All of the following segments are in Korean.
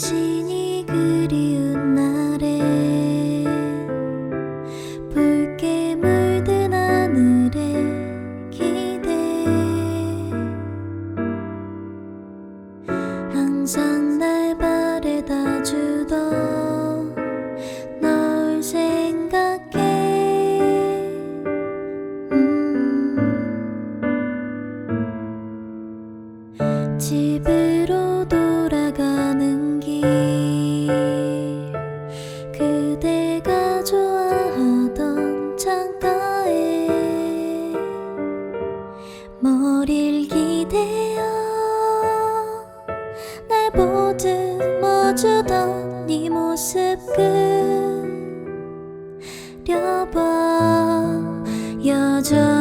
당신이 그리운 날에 붉게 물든 하늘에 기대. 항상 날 바래다 주던 널 생각해. 음. 집으 기대어 날 보듬어 주던 네 모습 그려봐 여전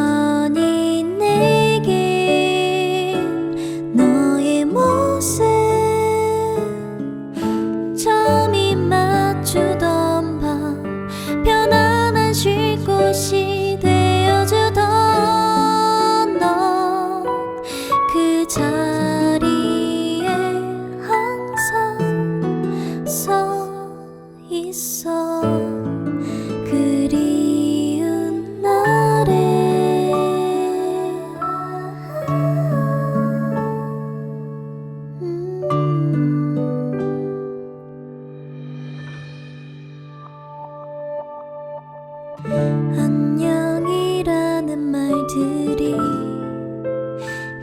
말들이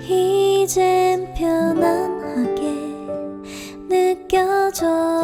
이젠 편안하게 느껴져